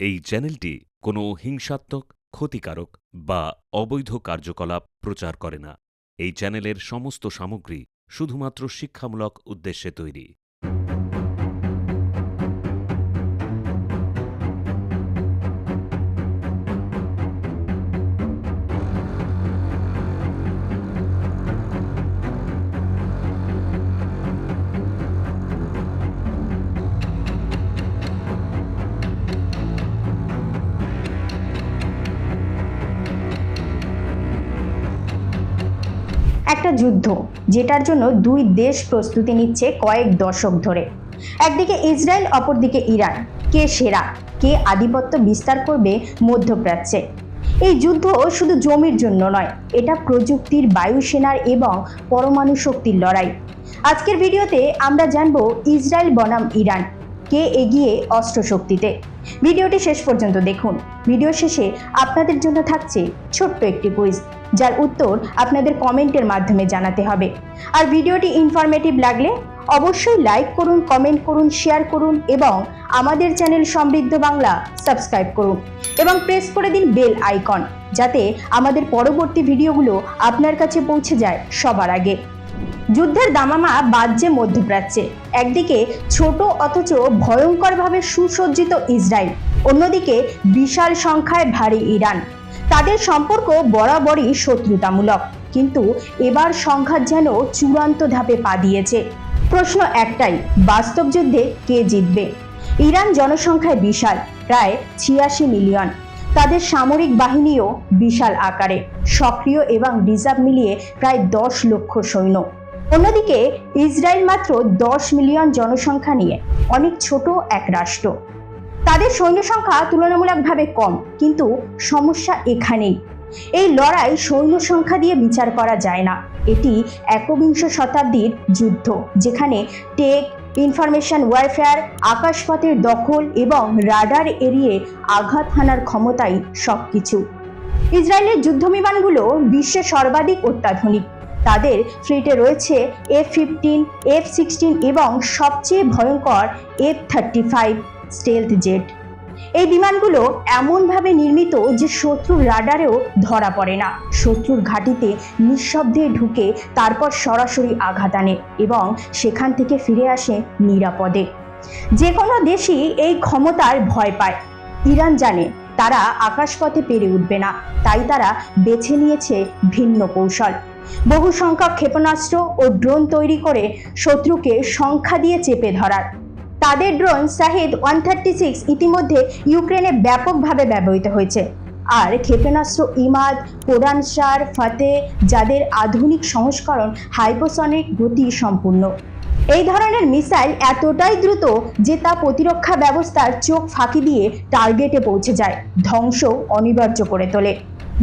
এই চ্যানেলটি কোনো হিংসাত্মক, ক্ষতিকারক বা অবৈধ কার্যকলাপ প্রচার করে না। এই চ্যানেলের সমস্ত সামগ্রী শুধুমাত্র শিক্ষামূলক উদ্দেশ্যে তৈরি। একটা যুদ্ধ যেটার জন্য দুই দেশ প্রস্তুতি নিচ্ছে কয়েক দশক ধরে। একদিকে ইসরায়েল, অপরদিকে ইরান। কে সেরা, কে আধিপত্য বিস্তার করবে মধ্যপ্রাচ্যে? এই যুদ্ধ শুধু জমির জন্য নয়, এটা প্রযুক্তির বায়ুসেনার এবং পরমাণু শক্তির লড়াই। আজকের ভিডিওতে আমরা জানব ইসরায়েল বনাম ইরান, কে এগিয়ে অস্ত্র শক্তিতে ভিডিওটি শেষ পর্যন্ত দেখুন। ভিডিও শেষে আপনাদের জন্য থাকছে ছোট্ট একটি কুইজ, যার উত্তর আপনাদের কমেন্টের মাধ্যমে জানাতে হবে। আর ভিডিওটি ইনফরমেটিভ লাগলে অবশ্যই লাইক করুন কমেন্ট করুন শেয়ার করুন এবং আমাদের চ্যানেল সমৃদ্ধ বাংলা সাবস্ক্রাইব করুন এবং প্রেস করে দিন বেল আইকন যাতে আমাদের পরবর্তী ভিডিওগুলো আপনার কাছে পৌঁছে যায় সবার আগে। যুদ্ধের দামামা বাজছে মধ্যপ্রাচ্যে। একদিকে ছোট অথচ ভয়ঙ্করভাবে সুসজ্জিত ইসরায়েল, অন্যদিকে বিশাল সংখ্যায় ভারী ইরান। তাদের সম্পর্ক বরাবরই শত্রুতামূলক, কিন্তু এবার সংঘাত যেন চূড়ান্ত ধাপে পা দিয়েছে। প্রশ্ন একটাই, বাস্তব যুদ্ধে কে জিতবে? ইরান জনসংখ্যায় বিশাল, প্রায় ছিয়াশি মিলিয়ন। তাদের সামরিক বাহিনীও বিশাল আকারে সক্রিয় এবং রিজার্ভ মিলিয়ে প্রায় দশ লক্ষ সৈন্য। অন্যদিকে ইসরায়েল মাত্র দশ মিলিয়ন জনসংখ্যা নিয়ে অনেক ছোট এক রাষ্ট্র। তাদের সৈন্য সংখ্যা তুলনামূলকভাবে কম, কিন্তু সমস্যা এখানেই। এই লড়াই সৈন্য সংখ্যা দিয়ে বিচার করা যায় না। এটি একবিংশ শতাব্দীর যুদ্ধ, যেখানে টেক ইনফরমেশন ওয়ারফেয়ার, আকাশপথের দখল এবং রাডার এড়িয়ে আঘাত হানার ক্ষমতাই সবকিছু। ইসরায়েলের যুদ্ধবিমানগুলো বিশ্বে সর্বাধিক অত্যাধুনিক। তাদের ফ্লিটে রয়েছে এফ ফিফটিন, এফ সিক্সটিন এবং সবচেয়ে ভয়ঙ্কর F thirty five stealth jet. এই বিমানগুলো এমনভাবে নির্মিত যে শত্রুর রাডারেও ধরা পড়ে না। শত্রুর ঘাঁটিতে নিঃশব্দে ঢুকে তারপর সরাসরি আঘাত আনে এবং সেখান থেকে ফিরে আসে নিরাপদে। যে কোনো দেশই এই ক্ষমতার ভয় পায়। ইরান জানে তারা আকাশপথে পেরে উঠবে না, তাই তারা বেছে নিয়েছে ভিন্ন কৌশল। বহু সংখ্যক ক্ষেপণাস্ত্র ও ড্রোন তৈরি করে শত্রুকে সংখ্যা দিয়ে চেপে ধরার। তাদের drone Shahed one thirty six ইতিমধ্যে ইউক্রেনে ব্যাপকভাবে ব্যবহৃত হয়েছে। আর ক্ষেপণাস্ত্র ইমাদ কোরআনসার ফাতে, যাদের আধুনিক সংস্করণ হাইপোসনিক গতি সম্পূর্ণ। এই ধরনের মিসাইল এতটাই দ্রুত যে তা প্রতিরক্ষা ব্যবস্থার চোখ ফাঁকি দিয়ে টার্গেটে পৌঁছে যায় ধ্বংস অনিবার্য করে তোলে।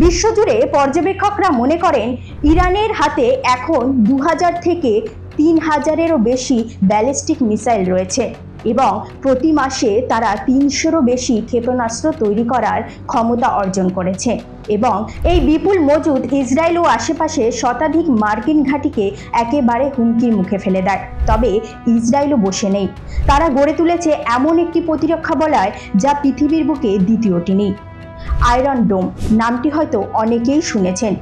বিশ্বজুড়ে পর্যবেক্ষকরা মনে করেন, ইরানের হাতে এখন দু হাজার থেকে তিন হাজারেরও বেশি ব্যালিস্টিক মিসাইল রয়েছে। এবং প্রতি মাসে তারা তিনশোরও বেশি ক্ষেপণাস্ত্র তৈরি করার ক্ষমতা অর্জন করেছে। এবং এই বিপুল মজুদ ইসরায়েল ও আশেপাশে শতাধিক মার্কিন ঘাঁটিকে একেবারে হুমকির মুখে ফেলে দেয়। তবে ইসরায়েলও বসে নেই। তারা গড়ে তুলেছে এমন একটি প্রতিরক্ষা বলয় যা পৃথিবীর বুকে দ্বিতীয়টি নেই। আয়রন ডোম, নামটি হয়তো অনেকেই শুনেছেন।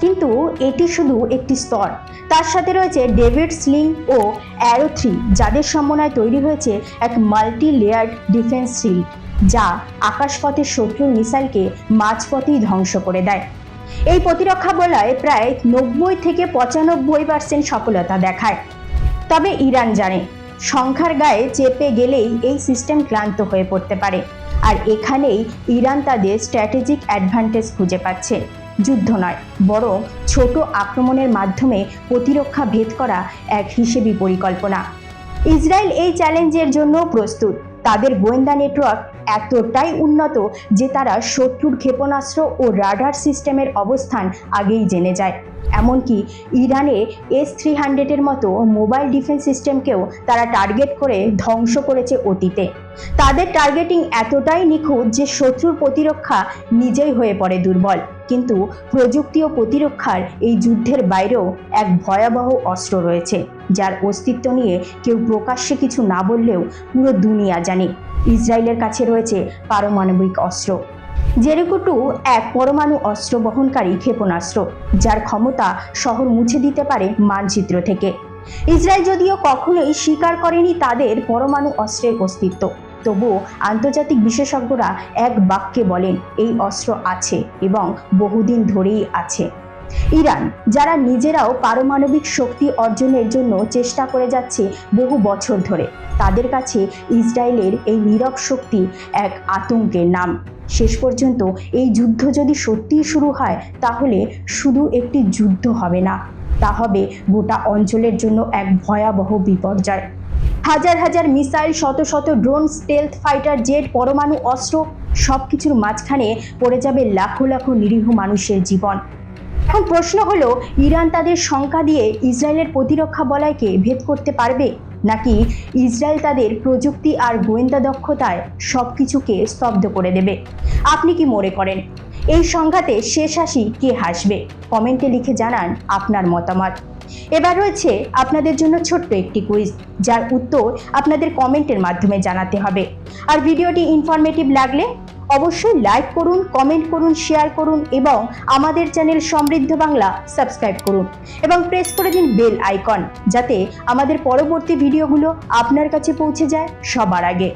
কিন্তু এটি শুধু একটি স্তর। তার সাথে রয়েছে ডেভিড স্লিং ও অ্যারো থ্রি, যাদের সমন্বয়ে তৈরি হয়েছে এক মাল্টি লেয়ার্ড ডিফেন্স শিল্ড, যা আকাশপথে শত্রুর মিসাইলকে মাঝপথেই ধ্বংস করে দেয়। এই প্রতিরক্ষা বলয় প্রায় নব্বই থেকে পঁচানব্বই পার্সেন্ট সফলতা দেখায়। তবে ইরান জানে, সংখ্যার গায়ে চেপে গেলেই এই সিস্টেম ক্লান্ত হয়ে পড়তে পারে। আর এখানেই ইরান তাদের স্ট্র্যাটেজিক অ্যাডভান্টেজ খুঁজে পাচ্ছে। যুদ্ধ নয়, বরং ছোট আক্রমণের মাধ্যমে প্রতিরক্ষা ভেদ করা এক হিসেবি পরিকল্পনা। ইসরায়েল এই চ্যালেঞ্জের জন্য প্রস্তুত। তাদের গোয়েন্দা নেটওয়ার্ক এতটাই উন্নত যে তারা শত্রুর ক্ষেপণাস্ত্র ও রাডার সিস্টেমের অবস্থান আগেই জেনে যায়। এমনকি ইরানে এস থ্রি হান্ড্রেডের মতো মোবাইল ডিফেন্স সিস্টেমকেও তারা টার্গেট করে ধ্বংস করেছে অতীতে। তাদের টার্গেটিং এতটাই নিখুঁত যে শত্রুর প্রতিরক্ষা নিজেই হয়ে পড়ে দুর্বল। কিন্তু প্রযুক্তি ও প্রতিরক্ষার এই যুদ্ধের বাইরেও এক ভয়াবহ অস্ত্র রয়েছে, যার অস্তিত্ব নিয়ে কেউ প্রকাশ্যে কিছু না বললেও পুরো দুনিয়া জানে। ইসরায়েলের কাছে রয়েছে পারমাণবিক অস্ত্র। জেরিকোটু এক পরমাণু অস্ত্র বহনকারী ক্ষেপণাস্ত্র, যার ক্ষমতা শহর মুছে দিতে পারে মানচিত্র থেকে। ইসরায়েল যদিও কখনোই স্বীকার করেনি তাদের পরমাণু অস্ত্রের অস্তিত্ব। তবুও আন্তর্জাতিক বিশেষজ্ঞরা এক বাক্যে বলেন, এই অস্ত্র আছে এবং বহুদিন ধরেই আছে। ইরান, যারা নিজেরাও পারমাণবিক শক্তি অর্জনের জন্য চেষ্টা করে যাচ্ছে বহু বছর ধরে, তাদের কাছে ইসরায়েলের এই নীরব শক্তি এক আতঙ্কের নাম। শেষ পর্যন্ত এই যুদ্ধ যদি সত্যিই শুরু হয়, তাহলে শুধু একটি যুদ্ধ হবে না, তা হবে গোটা অঞ্চলের জন্য এক ভয়াবহ বিপর্যয়। হাজার হাজার মিসাইল, শত শত ড্রোন স্টেলথ ফাইটার জেট, পরমাণু, অস্ত্র সব কিছুর মাঝখানে পড়ে যাবে লাখো লাখো নিরীহ মানুষের জীবন। এখন প্রশ্ন হলো, ইরান তাদের সংখ্যা দিয়ে ইসরায়েলের প্রতিরক্ষা বলয়কে ভেদ করতে পারবে? নাকি ইসরায়েল তাদের প্রযুক্তি আর গোয়েন্দা দক্ষতায় সব কিছুকে স্তব্ধ করে দেবে? আপনি কি মনে করেন? এই সংঘাতে শেষ হাসি কে হাসবে? কমেন্টে লিখে জানান আপনার মতামত। এবার রয়েছে আপনাদের জন্য ছোট্ট একটি কুইজ যার উত্তর আপনাদের কমেন্টের মাধ্যমে জানাতে হবে। আর ভিডিওটি ইনফরমেটিভ লাগলে অবশ্যই লাইক করুন কমেন্ট করুন শেয়ার করুন এবং আমাদের চ্যানেল সমৃদ্ধ বাংলা সাবস্ক্রাইব করুন এবং প্রেস করে দিন বেল আইকন যাতে আমাদের পরবর্তী ভিডিওগুলো আপনার কাছে পৌঁছে যায় সবার আগে।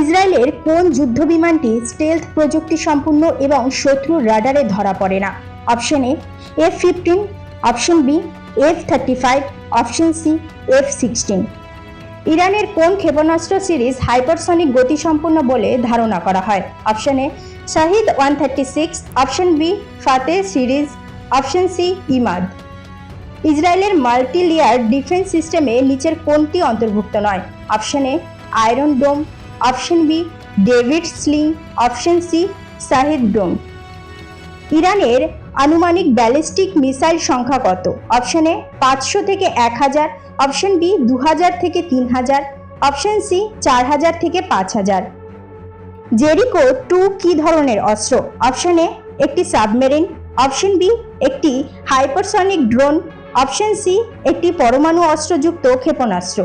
ইসরায়েলের কোন যুদ্ধ বিমানটি স্টেলথ প্রযুক্তি সম্পূর্ণ এবং শত্রুর রাডারে ধরা পড়ে না? Option A F fifteen option B F thirty five option C F sixteen ইরানের কোন ক্ষেপণাস্ত্র সিরিজ হাইপারসনিক গতিসম্পন্ন বলে ধারণা করা হয়? Option A Shahed one thirty six option B Fateh series option C Emad ইসরায়েলের মাল্টি লেয়ার ডিফেন্স সিস্টেমে নিচের কোনটি অন্তর্ভুক্ত নয়? Option A Iron Dome option B David Sling option C Shahed Dome ইরানের আনুমানিক ব্যালিস্টিক মিসাইল সংখ্যা কত? অপশন এ পাঁচশো থেকে এক হাজার। অপশন বি দু হাজার থেকে তিন হাজার। অপশন সি চার হাজার থেকে পাঁচ হাজার। জেরিকো টু কি ধরনের অস্ত্র? অপশন এ একটি সাবমেরিন অপশন বি একটি হাইপারসনিক ড্রোন অপশন সি একটি পরমাণু অস্ত্রযুক্ত ক্ষেপণাস্ত্র।